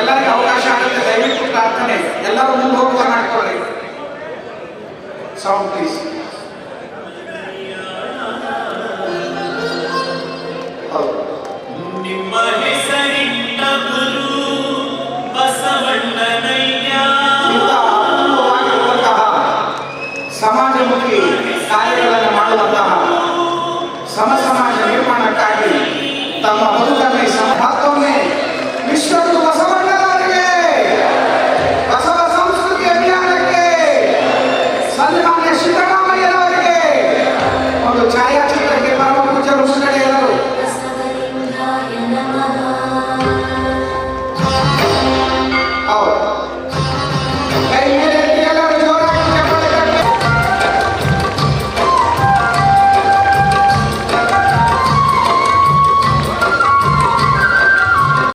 ಎಲ್ಲರಿಗೂ ಅವಕಾಶ ಆಗುತ್ತೆ. ದಯವಿಟ್ಟು ಪ್ರಾರ್ಥನೆ. ಎಲ್ಲರೂ ಮುಂದೆ ಹೋಗುವ ಮಾಡ್ಕೊಳ್ಳಿ ಸೌಂಡ್ ಪ್ಲೀಸ್ ನಿಮ್ಮ ಹೆಸರಿಟ್ಟ ಗುರು ಸಮಾಜಮುಖಿ ಕಾರ್ಯಗಳನ್ನು ಮಾಡುವಂತಹ ಸಮ Palestina